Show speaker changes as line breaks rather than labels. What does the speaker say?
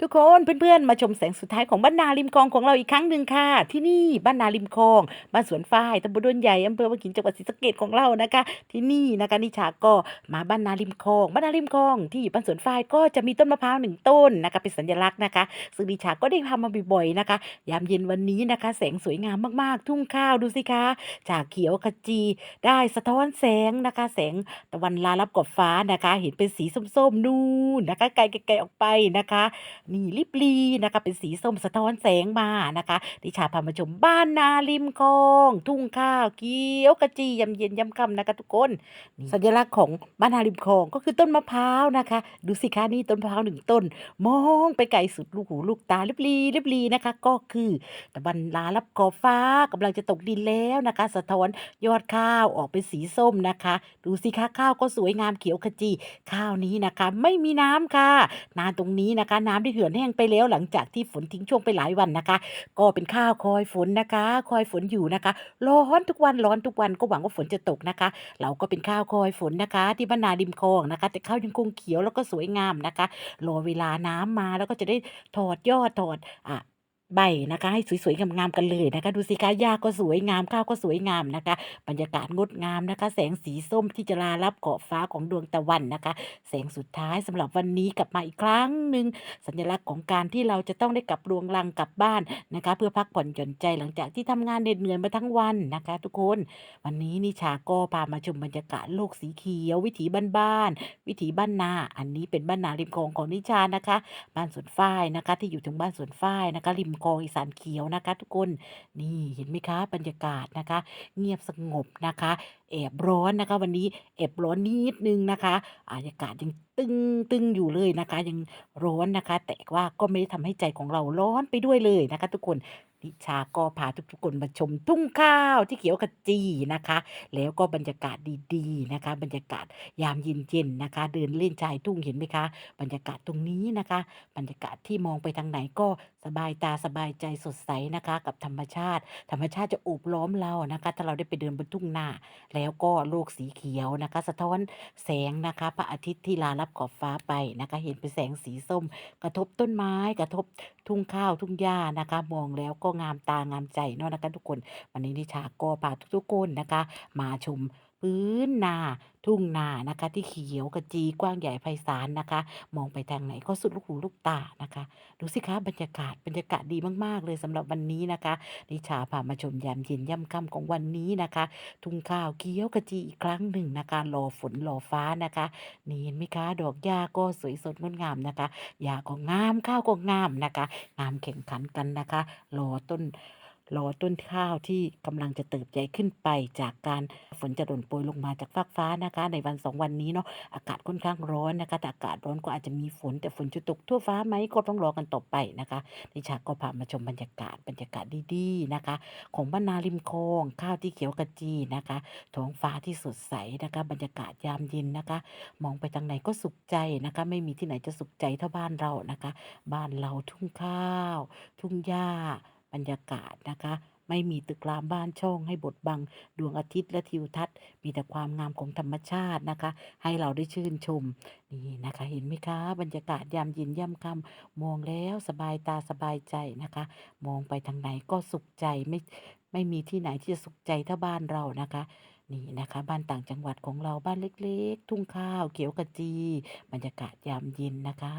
ทุกคนเพื่อนๆมาชมแสงสุดท้ายของบ้านนาริมคลองของเราอีกครั้งหนึ่งค่ะ ที่นี่บ้านนาริมคลองบ้านสวนฝ้ายตำบลดอนใหญ่อำเภอวังหินจังหวัดศรีสะเกษของเรานะคะ ที่นี่นะคะนิชาก็มาบ้านนาริมคลองบ้านนาริมคลองที่อยู่บ้านสวนฝ้ายก็จะมีต้นมะพร้าวหนึ่งต้นนะคะเป็นสัญลักษณ์นะคะ ซึ่งนิชาก็ได้พามาบ่อยๆนะคะ ยามเย็นวันนี้นะคะ แสงสวยงามมากๆ ทุ่งข้าวดูสิคะจากเขียวขจีได้สะท้อนแสงนะคะ แสงตะวันลารับกอบฟ้านะคะ เห็นเป็นสีส้มๆนู่นนะคะไกลๆออกไปนะคะนี่ลิบลีนะคะเป็นสีส้มสะท้อนแสงมานะคะดิชาพามาชมบ้านนาริมคลอง ทุ่งข้าวเขียวกระจียำเย็นยำค่ำนะคะทุกคนนสัญลักษณ์ของบ้านนาริมคลองก็คือต้นมะพร้าวนะคะ ดูสิคะนี่ต้นมะพร้าวหนึ่งต้น มองไปไกลสุดลูกหูลูกตาลิบลีลิบลีนะคะ ก็คือตะวันลารับขอบฟ้ากำลังจะตกดินแล้วนะคะ สะท้อนยอดข้าวออกเป็นสีส้มนะคะ ดูสิคะข้าวก็สวยงามเขียวขจีข้าวนี้นะคะ ไม่มีน้ำค่ะนาตรงนี้นะคะ น้ำที่เหือดแห้งไปแล้วหลังจากที่ฝนทิ้งช่วงไปหลายวันนะคะ ก็เป็นข้าวคอยฝนนะคะ คอยฝนอยู่นะคะ ร้อนทุกวันร้อนทุกวันก็หวังว่าฝนจะตกนะคะ เราก็เป็นข้าวคอยฝนนะคะ ที่บ้านนาดิมคลองนะคะ แต่ข้าวยังคงเขียวแล้วก็สวยงามนะคะ รอเวลาน้ำมาแล้วก็จะได้ถอดยอดถอดอะ ใบนะคะ ให้สวยๆงามๆกันเลยนะคะ ดูสิคะหญ้าก็สวยงามข้าวก็สวยงามนะคะ บรรยากาศงดงามนะคะ แสงสีส้มที่จะลารับเกาะฟ้าของดวงตะวันนะคะ แสงสุดท้ายสำหรับวันนี้กลับมาอีกครั้งหนึ่งสัญลักษณ์ของการที่เราจะต้องได้กลับรวงรังกลับบ้านนะคะ เพื่อพักผ่อนหย่อนใจหลังจากที่ทำงานเหน็ดเหนื่อยมาทั้งวันนะคะ ทุกคนวันนี้นิชาก็พามาชมบรรยากาศโลกสีเขียว วิถีบ้านๆวิถีบ้านนา อันนี้เป็นบ้านนาริมคลองของนิชานะคะ บ้านสวนฝ้ายนะคะ ที่อยู่ถึงบ้านสวนฝ้ายนะคะริมคลองอีสานเขียวนะคะ ทุกคนนี่เห็นไหมคะบรรยากาศนะคะ เงียบสงบนะคะแอบร้อนนะคะ วันนี้แอบร้อนนิดนึงนะคะอากาศยังตึงตึงอยู่เลยนะคะ ยังร้อนนะคะ แต่ว่าก็ไม่ได้ทำให้ใจของเราร้อนไปด้วยเลยนะคะ ทุกคน นิชาก็พาทุกๆคนมาชมทุ่งข้าวที่เขียวขจีนะคะ แล้วก็บรรยากาศดีๆนะคะ บรรยากาศยามเย็นๆนะคะ เดินเล่นชายทุ่งเห็นไหมคะ บรรยากาศตรงนี้นะคะ บรรยากาศที่มองไปทางไหนก็สบายตาสบายใจสดใสนะคะ กับธรรมชาติ ธรรมชาติจะโอบล้อมเรานะคะ ถ้าเราได้ไปเดินบนทุ่งนาแล้วก็โลกสีเขียวนะคะ สะท้อนแสงนะคะพระอาทิตย์ที่ลารับขอบฟ้าไปนะคะ เห็นเป็นแสงสีส้ม กระทบต้นไม้กระทบทุ่งข้าวทุ่งหญ้านะคะ มองแล้วก็งามตางามใจเนาะนะคะทุกคน วันนี้นิชาก็พาทุกๆคนนะคะ มาชม พื้นนา ทุ่งนานะคะ ที่เขียวกระจีกว้างใหญ่ไพศาลนะคะ มองไปทางไหนก็สุดลูกหูลูกตานะคะ ดูสิคะบรรยากาศบรรยากาศดีมากๆ เลยสำหรับวันนี้นะคะนิชาพามาชมยามเย็นย่ำค่ำของวันนี้นะคะ ทุ่งข้าวเขียวกระจีอีกครั้งหนึ่งนะคะรอฝนรอฟ้านะคะนี่เห็นไหมคะ ดอกหญ้าก็สวยสดงดงามนะคะหญ้าก็งามข้าวก็งามนะคะงามแข่งขันกันนะคะรอต้น รอต้นข้าวที่กำลังจะเติบใหญ่ขึ้นไป จากการฝนจะโดนโปรยลงมาจากฟากฟ้านะคะ ในวันสองวันนี้เนาะอากาศค่อนข้างร้อนนะคะแต่อากาศร้อนก็อาจจะมีฝนแต่ฝนจะตกทั่วฟ้าไหมก็ต้องรอกันต่อไปนะคะดิฉันก็พามาชมบรรยากาศบรรยากาศดีๆนะคะ ของบ้านนาริมคลองข้าวที่เขียวกระจีนะคะท้องฟ้าที่สดใสนะคะ บรรยากาศยามเย็นนะคะ มองไปทางไหนก็สุขใจนะคะ ไม่มีที่ไหนจะสุขใจเท่าบ้านเรานะคะ บ้านเราทุ่งข้าว ทุ่งหญ้า รรยากาศนะคะ ไม่มีตึกรามบ้านช่องให้บดบัง ดวงอาทิตย์และทิวทัศน์ มีแต่ความงามของธรรมชาตินะคะ ให้เราได้ชื่นชม นี่นะคะ เห็นไหมคะ บรรยากาศยามเย็นย่ำค่ำมองแล้วสบายตาสบายใจนะคะ มองไปทางไหนก็สุขใจไม่ไม่มีที่ไหนที่จะสุขใจเท่าบ้านเรานะคะนี่นะคะบ้านต่างจังหวัดของเราบ้านเล็ก ๆ ทุ่งข้าวเขียวกระจี บรรยากาศยามเย็นนะคะ